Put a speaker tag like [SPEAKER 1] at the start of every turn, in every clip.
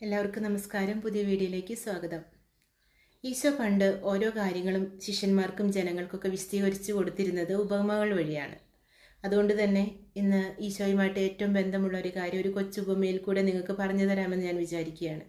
[SPEAKER 1] എല്ലാവർക്കും നമസ്കാരം. പുതിയ വീഡിയോയിലേക്ക് സ്വാഗതം. ഈശോ പണ്ട് ഓരോ കാര്യങ്ങളും ശിഷ്യന്മാർക്കും ജനങ്ങൾക്കൊക്കെ വിശദീകരിച്ചു കൊടുത്തിരുന്നത് ഉപമകൾ വഴിയാണ്. അതുകൊണ്ട് തന്നെ ഇന്ന് ഈശോയുമായിട്ട് ഏറ്റവും ബന്ധമുള്ള ഒരു കാര്യം ഒരു കൊച്ചുപമയിൽ കൂടെ നിങ്ങൾക്ക് പറഞ്ഞു തരാമെന്ന് ഞാൻ വിചാരിക്കുകയാണ്.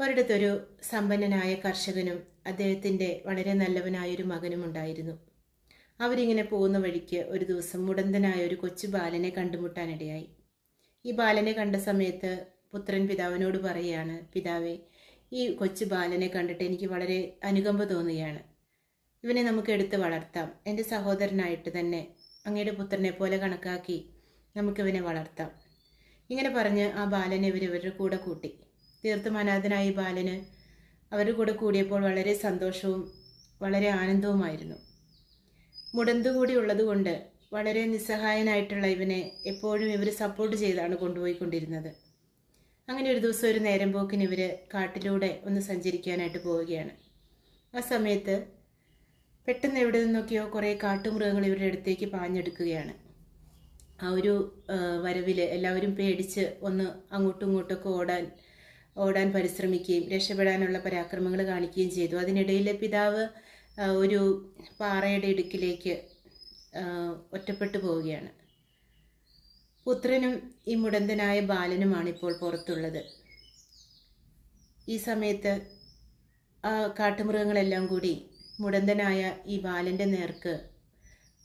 [SPEAKER 1] ഒരിടത്തൊരു സമ്പന്നനായ കർഷകനും അദ്ദേഹത്തിന്റെ വളരെ നല്ലവനായ ഒരു മകനും ഉണ്ടായിരുന്നു. അവരിങ്ങനെ പോകുന്ന വഴിക്ക് ഒരു ദിവസം മുടന്തനായ ഒരു കൊച്ചു ബാലനെ കണ്ടുമുട്ടാനിടയായി. ഈ ബാലനെ കണ്ട സമയത്ത് പുത്രൻ പിതാവിനോട് പറയുകയാണ് പിതാവേ ഈ കൊച്ചു ബാലനെ കണ്ടിട്ട് എനിക്ക് വളരെ അനുകമ്പ തോന്നുകയാണ്. ഇവനെ നമുക്ക് എടുത്ത് വളർത്താം. എന്റെ സഹോദരനായിട്ട് തന്നെ അങ്ങയുടെ പുത്രനെ പോലെ കണക്കാക്കി നമുക്കിവനെ വളർത്താം. ഇങ്ങനെ പറഞ്ഞ് ആ ബാലനെ ഇവർ ഇവരുടെ കൂടെ കൂട്ടി. തീർത്തും അനാഥനായ ബാലന് അവരുടെ കൂടെ കൂടിയപ്പോൾ വളരെ സന്തോഷവും വളരെ ആനന്ദവുമായിരുന്നു. മുടന്തു കൂടി ഉള്ളതുകൊണ്ട് വളരെ നിസ്സഹായനായിട്ടുള്ള ഇവനെ എപ്പോഴും ഇവർ സപ്പോർട്ട് ചെയ്താണ് കൊണ്ടുപോയിക്കൊണ്ടിരുന്നത്. അങ്ങനെ ഒരു ദിവസം ഒരു നേരം പോക്കിന് ഇവർ കാട്ടിലൂടെ ഒന്ന് സഞ്ചരിക്കാനായിട്ട് പോവുകയാണ്. ആ സമയത്ത് പെട്ടെന്ന് എവിടെ നിന്നൊക്കെയോ കുറേ കാട്ടുമൃഗങ്ങൾ ഇവരുടെ അടുത്തേക്ക് പാഞ്ഞെടുക്കുകയാണ്. ആ ഒരു വരവിൽ എല്ലാവരും പേടിച്ച് ഒന്ന് അങ്ങോട്ടും ഇങ്ങോട്ടൊക്കെ ഓടാൻ ഓടാൻ പരിശ്രമിക്കുകയും രക്ഷപ്പെടാനുള്ള പരാക്രമങ്ങൾ കാണിക്കുകയും ചെയ്തു. അതിനിടയിൽ പിതാവ് ഒരു പാറയുടെ ഇടുക്കിലേക്ക് ഒറ്റപ്പെട്ടു പോവുകയാണ്. പുത്രനും ഈ മുടന്തനായ ബാലനുമാണ് ഇപ്പോൾ പുറത്തുള്ളത്. ഈ സമയത്ത് ആ കാട്ടുമൃഗങ്ങളെല്ലാം കൂടി മുടന്തനായ ഈ ബാലന്റെ നേർക്ക്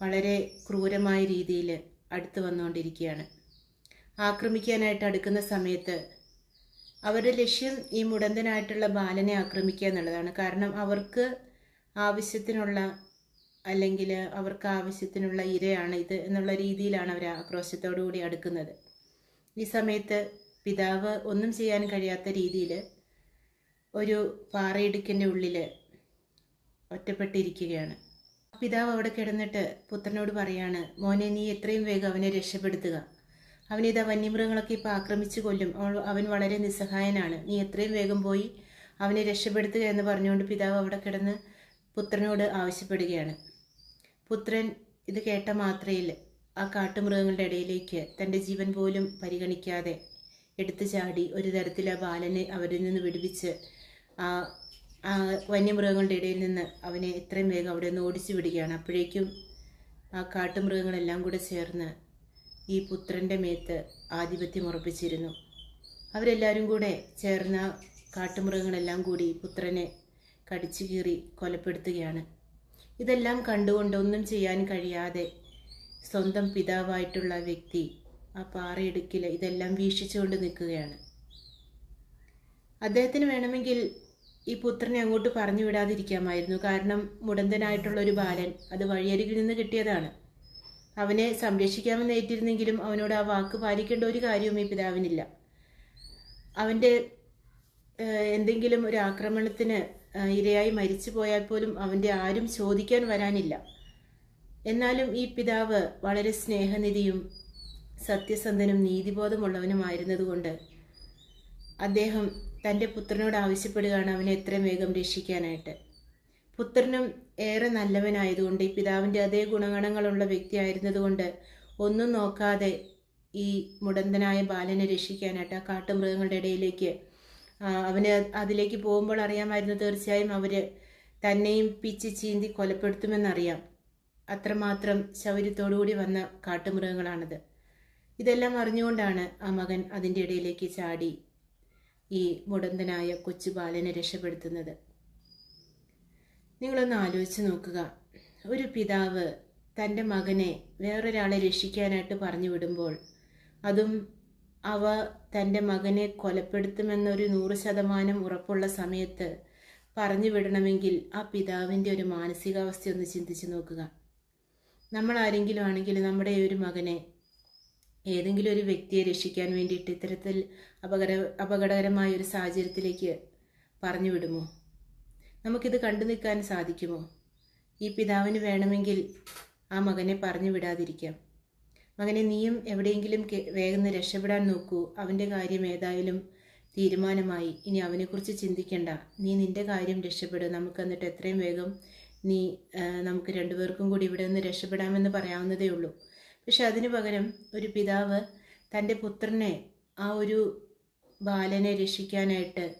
[SPEAKER 1] വളരെ ക്രൂരമായ രീതിയിൽ അടുത്ത് വന്നുകൊണ്ടിരിക്കുകയാണ്. ആക്രമിക്കാനായിട്ട് അടുക്കുന്ന സമയത്ത് അവരുടെ ലക്ഷ്യം ഈ മുടന്തനായിട്ടുള്ള ബാലനെ ആക്രമിക്കുക എന്നുള്ളതാണ്. കാരണം അവർക്ക് ആവശ്യത്തിനുള്ള അല്ലെങ്കിൽ അവർക്ക് ആവശ്യത്തിനുള്ള ഇരയാണ് ഇത് എന്നുള്ള രീതിയിലാണ് അവർ ആക്രോശത്തോടു കൂടി അടുക്കുന്നത്. ഈ സമയത്ത് പിതാവ് ഒന്നും ചെയ്യാൻ കഴിയാത്ത രീതിയിൽ ഒരു പാറയിടുക്കിന്റെ ഉള്ളിൽ ഒറ്റപ്പെട്ടിരിക്കുകയാണ്. പിതാവ് അവിടെ കിടന്നിട്ട് പുത്രനോട് പറയാണ് മോനെ നീ എത്രയും വേഗം അവനെ രക്ഷപ്പെടുത്തുക. അവനിതാ വന്യമൃഗങ്ങളൊക്കെ ഇപ്പോൾ ആക്രമിച്ചു കൊല്ലും. അവൻ വളരെ നിസ്സഹായനാണ്. നീ എത്രയും വേഗം പോയി അവനെ രക്ഷപ്പെടുത്തുക എന്ന് പറഞ്ഞുകൊണ്ട് പിതാവ് അവിടെ കിടന്ന് പുത്രനോട് ആവശ്യപ്പെടുകയാണ്. പുത്രൻ ഇത് കേട്ട മാത്രയിൽ ആ കാട്ടുമൃഗങ്ങളുടെ ഇടയിലേക്ക് തന്റെ ജീവൻ പോലും പരിഗണിക്കാതെ എടുത്തു ചാടി ഒരു തരത്തിൽ ആ ബാലനെ അവരിൽ നിന്ന് വിടുവിച്ച് ആ ആ വന്യമൃഗങ്ങളുടെ ഇടയിൽ നിന്ന് അവനെ എത്രയും വേഗം അവിടെ നിന്ന് ഓടിച്ചു വിടുകയാണ്. അപ്പോഴേക്കും ആ കാട്ടുമൃഗങ്ങളെല്ലാം കൂടെ ചേർന്ന് ഈ പുത്രന്റെ മേത്ത് ആധിപത്യം ഉറപ്പിച്ചിരുന്നു. അവരെല്ലാവരും കൂടെ ചേർന്ന കാട്ടുമൃഗങ്ങളെല്ലാം കൂടി പുത്രനെ കടിച്ചു കീറി കൊലപ്പെടുത്തുകയാണ്. ഇതെല്ലാം കണ്ടുകൊണ്ട് ഒന്നും ചെയ്യാൻ കഴിയാതെ സ്വന്തം പിതാവായിട്ടുള്ള വ്യക്തി ആ പാറയിടുക്കിൽ ഇതെല്ലാം വീക്ഷിച്ചുകൊണ്ട് നിൽക്കുകയാണ്. അദ്ദേഹത്തിന് വേണമെങ്കിൽ ഈ പുത്രനെ അങ്ങോട്ട് പറഞ്ഞു വിടാതിരിക്കാമായിരുന്നു. കാരണം മുടന്തനായിട്ടുള്ള ഒരു ബാലൻ അത് വഴിയരികിൽ നിന്ന് കിട്ടിയതാണ്. അവനെ സംരക്ഷിക്കാമെന്ന് ഏറ്റിരുന്നെങ്കിലും അവനോട് ആ വാക്ക് പാലിക്കേണ്ട ഒരു കാര്യവും ഈ പിതാവിനില്ല. അവന്റെ എന്തെങ്കിലും ഒരു ആക്രമണത്തിന് ഇരയായി മരിച്ചു പോയാൽ പോലും അവന്റെ ആരും ചോദിക്കാൻ വരാനില്ല. എന്നാലും ഈ പിതാവ് വളരെ സ്നേഹനിധിയും സത്യസന്ധനും നീതിബോധമുള്ളവനുമായിരുന്നതുകൊണ്ട് അദ്ദേഹം തന്റെ പുത്രനോട് ആവശ്യപ്പെടുകയാണ് അവനെ എത്രയും വേഗം രക്ഷിക്കാനായിട്ട്. പുത്രനും ഏറെ നല്ലവനായതുകൊണ്ട് ഈ പിതാവിന്റെ അതേ ഗുണഗണങ്ങളുള്ള വ്യക്തിയായിരുന്നതുകൊണ്ട് ഒന്നും നോക്കാതെ ഈ മുടന്തനായ ബാലനെ രക്ഷിക്കാനായിട്ട് ആ കാട്ടുമൃഗങ്ങളുടെ ഇടയിലേക്ക് അവന് അതിലേക്ക് പോകുമ്പോൾ അറിയാമായിരുന്നു തീർച്ചയായും അവർ തന്നെയും പിച്ച് ചീന്തി കൊലപ്പെടുത്തുമെന്നറിയാം. അത്രമാത്രം ശൗര്യത്തോടുകൂടി വന്ന കാട്ടുമൃഗങ്ങളാണത്. ഇതെല്ലാം അറിഞ്ഞുകൊണ്ടാണ് ആ മകൻ അതിന്റെ ഇടയിലേക്ക് ചാടി ഈ മുടന്തനായ കൊച്ചു ബാലനെ രക്ഷപ്പെടുത്തുന്നത്. നിങ്ങളൊന്ന് ആലോചിച്ച് നോക്കുക. ഒരു പിതാവ് തന്റെ മകനെ വേറൊരാളെ രക്ഷിക്കാനായിട്ട് പറഞ്ഞു വിടുമ്പോൾ അതും അവ തന്റെ മകനെ കൊലപ്പെടുത്തുമെന്നൊരു നൂറ് ശതമാനം ഉറപ്പുള്ള സമയത്ത് പറഞ്ഞു വിടണമെങ്കിൽ ആ പിതാവിന്റെ ഒരു മാനസികാവസ്ഥ ഒന്ന് ചിന്തിച്ച് നോക്കുക. നമ്മൾ ആരെങ്കിലും ആണെങ്കിൽ നമ്മുടെ ഒരു മകനെ ഏതെങ്കിലും ഒരു വ്യക്തിയെ രക്ഷിക്കാൻ വേണ്ടിയിട്ട് ഇത്തരത്തിൽ അപകട അപകടകരമായ ഒരു സാഹചര്യത്തിലേക്ക് പറഞ്ഞു വിടുമോ? നമുക്കിത് കണ്ടു നിൽക്കാൻ സാധിക്കുമോ? ഈ പിതാവിന് വേണമെങ്കിൽ ആ മകനെ പറഞ്ഞു വിടാതിരിക്കാം. മകനെ നീയും എവിടെയെങ്കിലും വേഗം രക്ഷപ്പെടാൻ നോക്കൂ. അവന്റെ കാര്യം ഏതായാലും തീരുമാനമായി. ഇനി അവനെക്കുറിച്ച് ചിന്തിക്കണ്ട. നീ നിന്റെ കാര്യം രക്ഷപ്പെടും. നമുക്ക് എന്നിട്ട് എത്രയും വേഗം നീ നമുക്ക് രണ്ടുപേർക്കും കൂടി ഇവിടെ നിന്ന് രക്ഷപ്പെടാമെന്ന് പറയാവുന്നതേ ഉള്ളൂ. പക്ഷെ അതിനു പകരം ഒരു പിതാവ് തന്റെ പുത്രനെ ആ ഒരു ബാലനെ രക്ഷിക്കാനായിട്ട്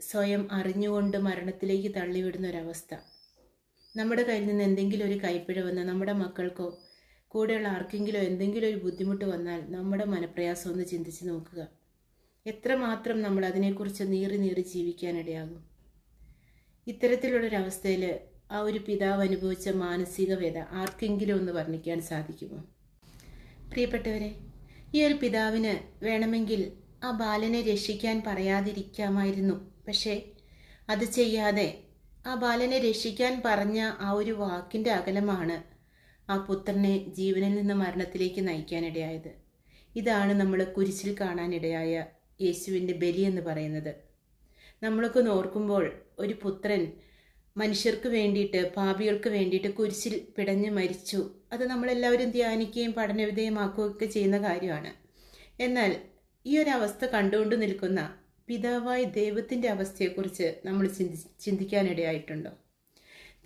[SPEAKER 1] സ്വയം അറിഞ്ഞുകൊണ്ട് മരണത്തിലേക്ക് തള്ളിവിടുന്ന ഒരവസ്ഥ. നമ്മുടെ കയ്യിൽ നിന്ന് എന്തെങ്കിലും ഒരു കൈപ്പിഴ വന്ന് നമ്മുടെ മക്കൾക്കോ കൂടെയുള്ള ആർക്കെങ്കിലും എന്തെങ്കിലും ഒരു ബുദ്ധിമുട്ട് വന്നാൽ നമ്മുടെ മനപ്രയാസം ഒന്ന് ചിന്തിച്ച് നോക്കുക. എത്രമാത്രം നമ്മൾ അതിനെക്കുറിച്ച് നീറി നീറി ജീവിക്കാനിടയാകും. ഇത്തരത്തിലുള്ളൊരവസ്ഥയിൽ ആ ഒരു പിതാവ് അനുഭവിച്ച മാനസിക വേദ ആർക്കെങ്കിലും ഒന്ന് വർണിക്കാൻ സാധിക്കുമോ? പ്രിയപ്പെട്ടവരെ ഈ ഒരു പിതാവിന് വേണമെങ്കിൽ ആ ബാലനെ രക്ഷിക്കാൻ പറയാതിരിക്കാമായിരുന്നു. പക്ഷേ അത് ചെയ്യാതെ ആ ബാലനെ രക്ഷിക്കാൻ പറഞ്ഞ ആ ഒരു വാക്കിന്റെ അകലമാണ് ആ പുത്രനെ ജീവനിൽ നിന്ന് മരണത്തിലേക്ക് നയിക്കാനിടയായത്. ഇതാണ് നമ്മൾ കുരിശിൽ കാണാനിടയായ യേശുവിന്റെ ബലി എന്ന് പറയുന്നത്. നമ്മളൊക്കെ ഓർക്കുമ്പോൾ ഒരു പുത്രൻ മനുഷ്യർക്ക് വേണ്ടിയിട്ട് പാപികൾക്ക് വേണ്ടിയിട്ട് കുരിശിൽ പിടഞ്ഞ് മരിച്ചു. അത് നമ്മളെല്ലാവരും ധ്യാനിക്കുകയും പഠനവിധേയമാക്കുകയൊക്കെ ചെയ്യുന്ന കാര്യമാണ്. എന്നാൽ ഈ ഒരു അവസ്ഥ കണ്ടുകൊണ്ട് നിൽക്കുന്ന പിതാവായ ദൈവത്തിന്റെ അവസ്ഥയെക്കുറിച്ച് നമ്മൾ ചിന്തി ചിന്തിക്കാനിടയായിട്ടുണ്ടോ?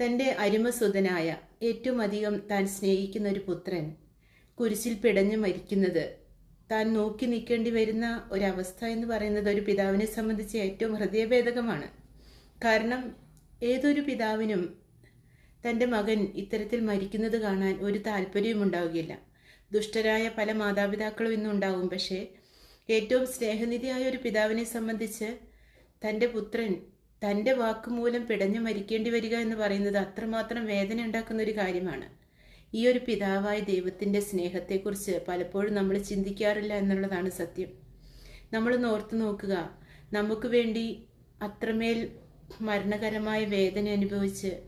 [SPEAKER 1] തന്റെ അരുമസുതനായ ഏറ്റവും അധികം താൻ സ്നേഹിക്കുന്ന ഒരു പുത്രൻ കുരിശിൽ പിടഞ്ഞു മരിക്കുന്നത്. താൻ നോക്കി നിൽക്കേണ്ടി വരുന്ന ഒരവസ്ഥ എന്ന് പറയുന്നത് ഒരു പിതാവിനെ സംബന്ധിച്ച് ഏറ്റവും ഹൃദയഭേദകമാണ്. കാരണം ഏതൊരു പിതാവിനും തന്റെ മകൻ ഇത്തരത്തിൽ മരിക്കുന്നത് കാണാൻ ഒരു താല്പര്യവും ഉണ്ടാവുകയില്ല. ദുഷ്ടരായ പല മാതാപിതാക്കളും ഇന്നും ഉണ്ടാവും. പക്ഷേ ഏറ്റവും സ്നേഹനിധിയായ ഒരു പിതാവിനെ സംബന്ധിച്ച് തന്റെ പുത്രൻ തന്റെ വാക്കുമൂലം പിടഞ്ഞു മരിക്കേണ്ടി വരിക എന്ന് പറയുന്നത് അത്രമാത്രം വേദന ഉണ്ടാക്കുന്ന ഒരു കാര്യമാണ്. ഈ ഒരു പിതാവായ ദൈവത്തിന്റെ സ്നേഹത്തെക്കുറിച്ച് പലപ്പോഴും നമ്മൾ ചിന്തിക്കാറില്ല എന്നുള്ളതാണ് സത്യം. നമ്മൾ നോർത്തു നോക്കുക. നമുക്ക് വേണ്ടി അത്രമേൽ മരണകരമായ വേദന അനുഭവിച്ച്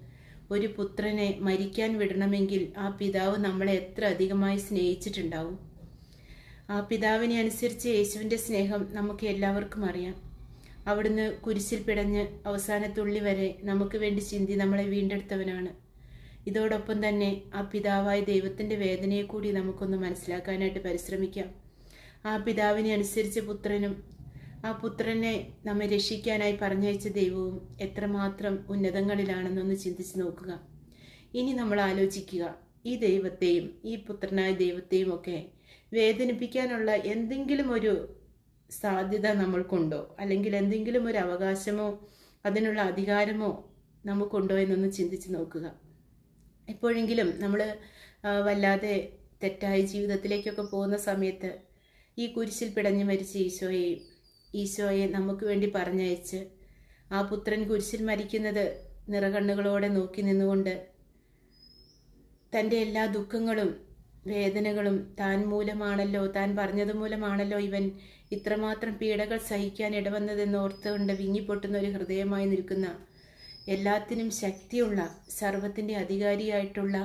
[SPEAKER 1] ഒരു പുത്രനെ മരിക്കാൻ വിടണമെങ്കിൽ ആ പിതാവ് നമ്മളെ എത്ര അധികമായി സ്നേഹിച്ചിട്ടുണ്ടാവും? ആ പിതാവിനെ അനുസരിച്ച് യേശുവിന്റെ സ്നേഹം നമുക്ക് എല്ലാവർക്കും അറിയാം. അവിടുന്ന് കുരിശിൽ പിടഞ്ഞ് അവസാനത്തുള്ളി വരെ നമുക്ക് വേണ്ടി ചിന്തി നമ്മളെ വീണ്ടെടുത്തവനാണ്. ഇതോടൊപ്പം തന്നെ ആ പിതാവായ ദൈവത്തിന്റെ വേദനയെ കൂടി നമുക്കൊന്ന് മനസ്സിലാക്കാനായിട്ട് പരിശ്രമിക്കാം. ആ പിതാവിനെ അനുസരിച്ച പുത്രനും ആ പുത്രനെ നമ്മെ രക്ഷിക്കാനായി പറഞ്ഞയച്ച ദൈവവും എത്രമാത്രം ഉന്നതങ്ങളിലാണെന്നൊന്ന് ചിന്തിച്ച് നോക്കുക. ഇനി നമ്മൾ ആലോചിക്കുക ഈ ദൈവത്തെയും ഈ പുത്രനായ ദൈവത്തെയും ഒക്കെ വേദനിപ്പിക്കാനുള്ള എന്തെങ്കിലും ഒരു സാധ്യത നമ്മൾക്കുണ്ടോ? അല്ലെങ്കിൽ എന്തെങ്കിലും ഒരു അവകാശമോ അതിനുള്ള അധികാരമോ നമുക്കുണ്ടോ എന്നൊന്ന് ചിന്തിച്ച് നോക്കുക. എപ്പോഴെങ്കിലും നമ്മൾ വല്ലാതെ തെറ്റായ ജീവിതത്തിലേക്കൊക്കെ പോകുന്ന സമയത്ത് ഈ കുരിശിൽ പിടഞ്ഞു മരിച്ച ഈശോയെയും ഈശോയെ നമുക്ക് വേണ്ടി പറഞ്ഞയച്ച് ആ പുത്രൻ കുരിശിൽ മരിക്കുന്നത് നിറകണ്ണുകളോടെ നോക്കി നിന്നുകൊണ്ട് തന്റെ എല്ലാ ദുഃഖങ്ങളും വേദനകളും താൻ മൂലമാണല്ലോ താൻ പറഞ്ഞത് മൂലമാണല്ലോ ഇവൻ ഇത്രമാത്രം പീഡകൾ സഹിക്കാൻ ഇടവന്നതെന്ന് ഓർത്തുകൊണ്ട് വിങ്ങിപ്പൊട്ടുന്ന ഒരു ഹൃദയമായി നിൽക്കുന്ന എല്ലാത്തിനും ശക്തിയുള്ള സർവത്തിന്റെ അധികാരിയായിട്ടുള്ള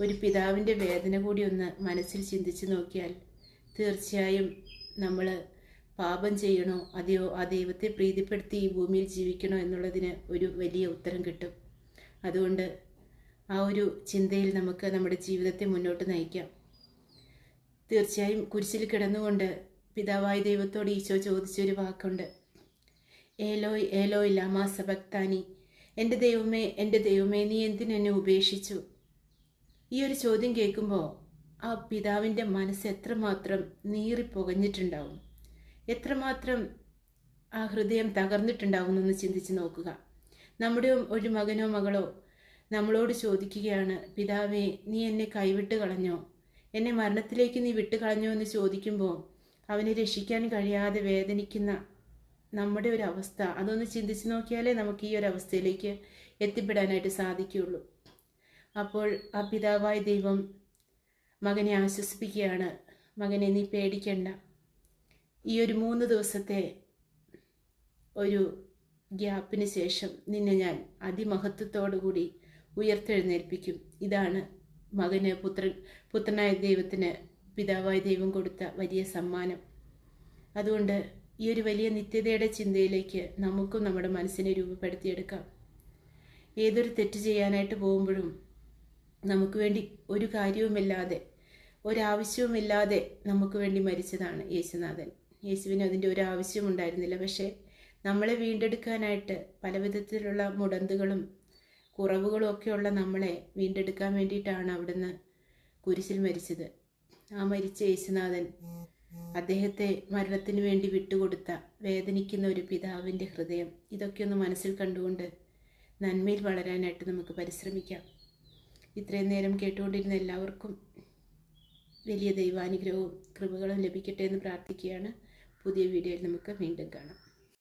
[SPEAKER 1] ഒരു പിതാവിന്റെ വേദന കൂടി ഒന്ന് മനസ്സിൽ ചിന്തിച്ചു നോക്കിയാൽ തീർച്ചയായും നമ്മൾ പാപം ചെയ്യണോ അതെയോ ആ ദൈവത്തെ പ്രീതിപ്പെടുത്തി ഈ ഭൂമിയിൽ ജീവിക്കണോ എന്നുള്ളതിന് ഒരു വലിയ ഉത്തരം കിട്ടും. അതുകൊണ്ട് ആ ഒരു ചിന്തയിൽ നമുക്ക് നമ്മുടെ ജീവിതത്തെ മുന്നോട്ട് നയിക്കാം. തീർച്ചയായും കുരിശിൽ കിടന്നുകൊണ്ട് പിതാവായ ദൈവത്തോട് ഈശോ ചോദിച്ചൊരു വാക്കുണ്ട്. ഏലോയ് ഏലോയ് ലാമാ സബക്താനി എന്റെ ദൈവമേ എന്റെ ദൈവമേ നീ എന്തിനെന്നെ ഉപേക്ഷിച്ചു? ഈ ഒരു ചോദ്യം കേൾക്കുമ്പോൾ ആ പിതാവിന്റെ മനസ്സ് എത്രമാത്രം നീറിപ്പുകഞ്ഞിട്ടുണ്ടാവും എത്രമാത്രം ആ ഹൃദയം തകർന്നിട്ടുണ്ടാവും ചിന്തിച്ച് നോക്കുക. നമ്മുടെ ഒരു മകനോ മകളോ നമ്മളോട് ചോദിക്കുകയാണ് പിതാവേ നീ എന്നെ കൈവിട്ട് കളഞ്ഞോ? എന്നെ മരണത്തിലേക്ക് നീ വിട്ട് കളഞ്ഞോ? എന്ന് ചോദിക്കുമ്പോൾ അവനെ രക്ഷിക്കാൻ കഴിയാതെ വേദനിക്കുന്ന നമ്മുടെ ഒരു അവസ്ഥ. അതൊന്ന് ചിന്തിച്ച് നോക്കിയാലേ നമുക്ക് ഈ ഒരു അവസ്ഥയിലേക്ക് എത്തിപ്പെടാനായിട്ട് സാധിക്കുകയുള്ളൂ. അപ്പോൾ ആ പിതാവായ ദൈവം മകനെ ആശ്വസിപ്പിക്കുകയാണ്. മകനെ നീ പേടിക്കണ്ട. ഈ ഒരു മൂന്ന് ദിവസത്തെ ഒരു ഗ്യാപ്പിന് ശേഷം നിന്നെ ഞാൻ അതിമഹത്വത്തോടു കൂടി ഉയർത്തെഴുന്നേൽപ്പിക്കും. ഇതാണ് മകന് പുത്രൻ പുത്രനായ ദൈവത്തിന് പിതാവായ ദൈവം കൊടുത്ത വലിയ സമ്മാനം. അതുകൊണ്ട് ഈ ഒരു വലിയ നിത്യതയുടെ ചിന്തയിലേക്ക് നമുക്കും നമ്മുടെ മനസ്സിനെ രൂപപ്പെടുത്തിയെടുക്കാം. ഏതൊരു തെറ്റ് ചെയ്യാനായിട്ട് പോകുമ്പോഴും നമുക്ക് വേണ്ടി ഒരു കാര്യവുമില്ലാതെ ഒരാവശ്യവുമില്ലാതെ നമുക്ക് വേണ്ടി മരിച്ചതാണ് യേശുനാഥൻ. യേശുവിന് അതിന്റെ ഒരു ആവശ്യം ഉണ്ടായിരുന്നില്ല പക്ഷേ നമ്മളെ വീണ്ടെടുക്കാനായിട്ട് പല വിധത്തിലുള്ള മുടന്തുകളും കുറവുകളും ഒക്കെയുള്ള നമ്മളെ വീണ്ടെടുക്കാൻ വേണ്ടിയിട്ടാണ് അവിടുന്ന് കുരിശിൽ മരിച്ചത്. ആ മരിച്ച യേശുനാഥൻ അദ്ദേഹത്തെ മരണത്തിന് വേണ്ടി വിട്ടുകൊടുത്ത വേദനിക്കുന്ന ഒരു പിതാവിന്റെ ഹൃദയം. ഇതൊക്കെ ഒന്ന് മനസ്സിൽ കണ്ടുകൊണ്ട് നന്മയിൽ വളരാനായിട്ട് നമുക്ക് പരിശ്രമിക്കാം. ഇത്രയും നേരം കേട്ടുകൊണ്ടിരുന്ന എല്ലാവർക്കും വലിയ ദൈവാനുഗ്രഹവും കൃപകളും ലഭിക്കട്ടെ എന്ന് പ്രാർത്ഥിക്കുകയാണ്. പുതിയ വീഡിയോയിൽ നമുക്ക് വീണ്ടും കാണാം.